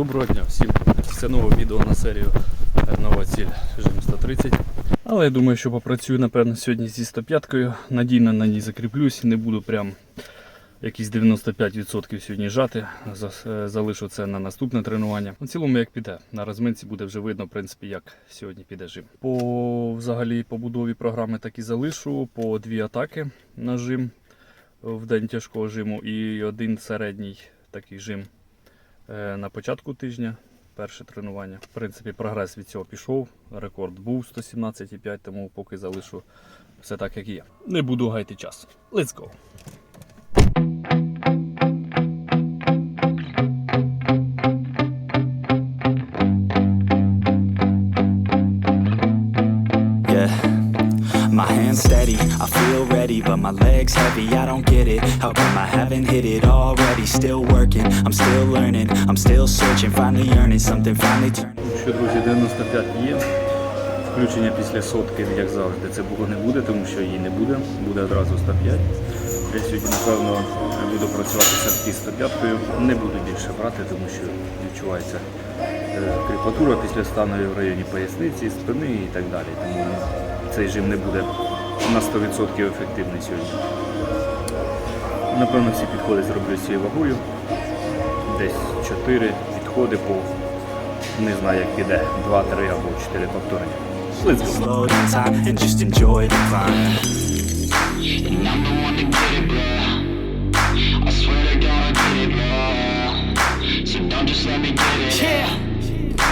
Доброго дня всім. Це нове відео на серію е, Нова ціль режим 130. Але я думаю, що попрацюю, напевно, сьогодні зі 105-кою. Надійно на ній закріплюсь, не буду прям якісь 95% сьогодні жати. Е, Залишу це на наступне тренування. У цілому як піде. На розминці буде вже видно, в принципі, як сьогодні піде жим. По взагалі побудові програми так і залишу по дві атаки на жим в день тяжкого жиму і один середній такий жим е, на початку тижня. Перше тренування. В принципі, прогрес від цього пішов. Рекорд був 117,5, тому поки залишу все так, як є. Не буду гайти час. Let's go! Steady, I feel ready, but my legs heavy, I don't get it. How come I haven't hit it already? Still working, I'm still learning, I'm still searching, finally earning something, finally turning. Що, друзі, 95 є. Включення після сотки, як завжди, це було не буде, тому що її не буде. Буде одразу 105. Я сьогодні, напевно, буду працювати з 105 Не буду більше брати, тому що відчувається е, кріпатура після стану в районі поясниці, спини і так далі. Тому цей жим не буде на 100% ефективний сьогодні. Напевно, всі підходи зроблю цією вагою. Десь 4 підходи по не знаю, як піде 2, 3 або 4 повторення.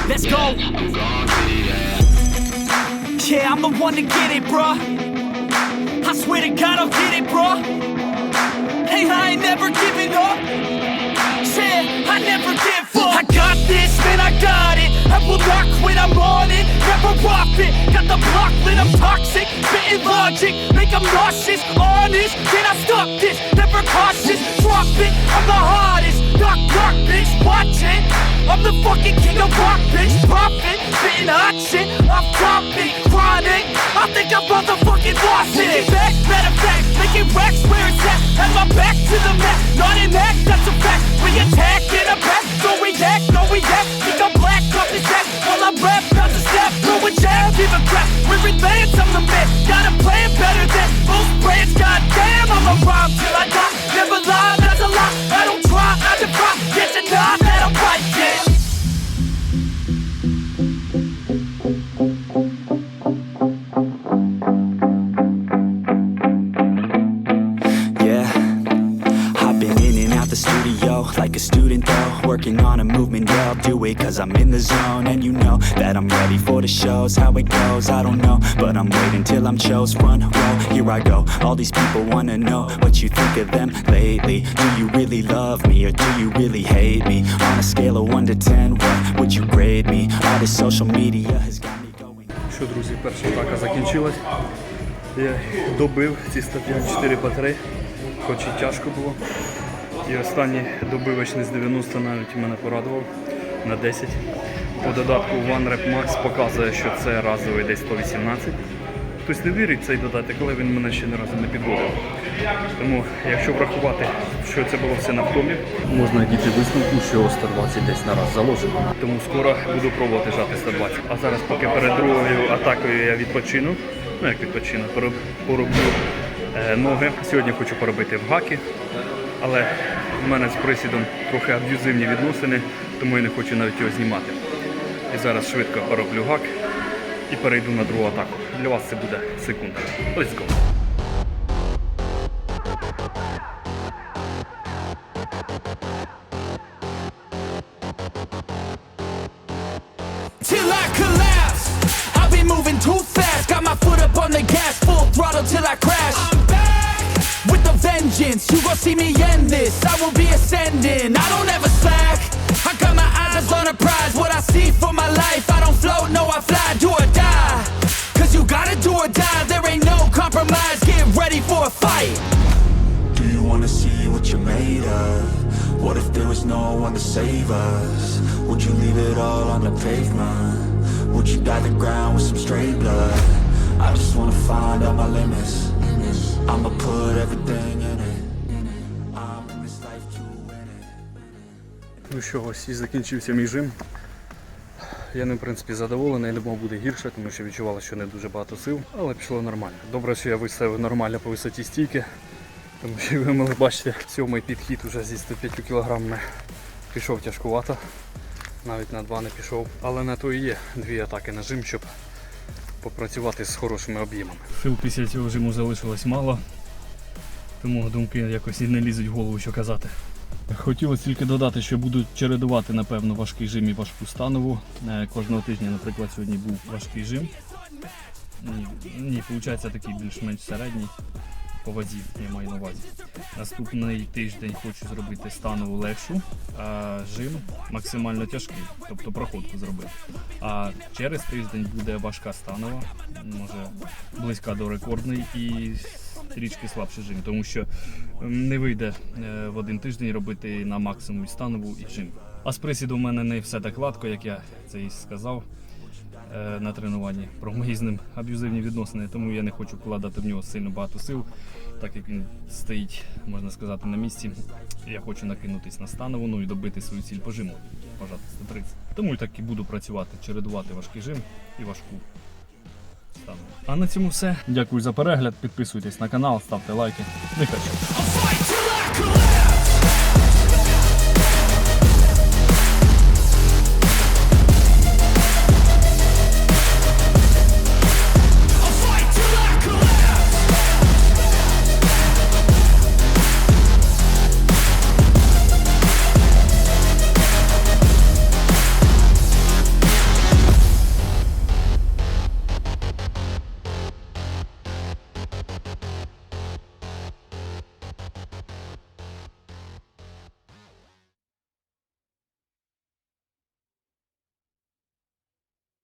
Let's go. Yeah, I'm the one to get it, bruh. I swear to God, I'll get it, bro. Hey, I ain't never giving up. Yeah, I never give up. I got this, man, I got it. I will not quit, I'm on it. Never off it. Got the block lit, I'm toxic. Spitting logic, make 'em nauseous. Honest, can I stop this? Never cautious, drop it. I'm the hardest. Knock, knock, bitch, watch it. I'm the fucking king of rock, bitch. Profit, spitting hot shit. Off topic, chronic. I think I'm motherfucking lost it. Get back, matter fact, making racks where it's at. Have my back to the mat, not an act, that's a fact. We attack in a back, don't react, no react. Think I'm black, up his back. While I rap, bounce a step, throw a jab, a crap. We're advanced, I'm the man. Got a plan better than most brands. working on a movement. Yeah, I'll do it cause I'm in the zone, and you know that I'm ready for the shows. How it goes, I don't know, but I'm waiting till I'm chose. Front row, here I go. All these people wanna know what you think of them lately. Do you really love me or do you really hate me? On a scale of 1 to 10, what would you grade me? All this social media has got me going. Що, друзі, перша атака закінчилась. Я добив ці 105 4 по 3, хоч і тяжко було. І останній добивочний з 90 навіть мене порадував на 10. По додатку One Rep Max показує, що це разовий десь 118. Хтось не вірить в цей додаток, але він мене ще ні разу не підводив. Тому, якщо врахувати, що це було все на втомі, можна дійти висновку, що 120 десь на раз заложено. Тому скоро буду пробувати жати 120. А зараз, поки перед другою атакою я відпочину, ну як відпочину, пороб- пороблю е, ноги. Сьогодні хочу поробити в гаки, але в мене з присідом трохи аб'юзивні відносини, тому я не хочу навіть його знімати. І зараз швидко пороблю гак і перейду на другу атаку. Для вас це буде секунда. Let's go. till I collapse. I've been moving too fast, got my foot up on the gas, full throttle till I crash. Vengeance. You gon' see me end this. I will be ascending. I don't ever slack. I got my eyes on a prize. What I see for my life, I don't float, no, I fly, do or die. Cause you gotta do or die. There ain't no compromise. Get ready for a fight. Do you wanna see what you're made of? What if there was no one to save us? Would you leave it all on the pavement? Would you dye the ground with some stray blood? Ну що, ось і закінчився мій жим. Я ним, в принципі, задоволений, думав буде гірше, тому що відчувалося, що не дуже багато сил, але пішло нормально. Добре, що я виставив нормально по висоті стійки, тому що ви могли бачити, сьомий підхід уже зі 105 кілограмами пішов тяжкувато, навіть на два не пішов. Але на то і є дві атаки на жим, щоб попрацювати з хорошими об'ємами. Сил після цього жиму залишилось мало, тому думки якось і не лізуть в голову, що казати. Хотілося тільки додати, що буду чередувати, напевно, важкий жим і важку станову. Е, Кожного тижня, наприклад, сьогодні був важкий жим. Ні виходить такий більш-менш середній по вазі, я маю на увазі. Наступний тиждень хочу зробити станову легшу, а жим максимально тяжкий, тобто проходку зробити. А через тиждень буде важка станова, може близька до рекордної і трішки слабший жим, тому що не вийде е, в один тиждень робити на максимум станову і жим. А з присіду в мене не все так гладко, як я це і сказав е, на тренуванні про мої з ним аб'юзивні відносини, тому я не хочу вкладати в нього сильно багато сил, так як він стоїть, можна сказати, на місці. Я хочу накинутись на станову, ну і добити свою ціль по жиму, пожати 130. Тому і так і буду працювати, чередувати важкий жим і важку саме. А на цьому все. Дякую за перегляд. Підписуйтесь на канал, ставте лайки. Не хочу.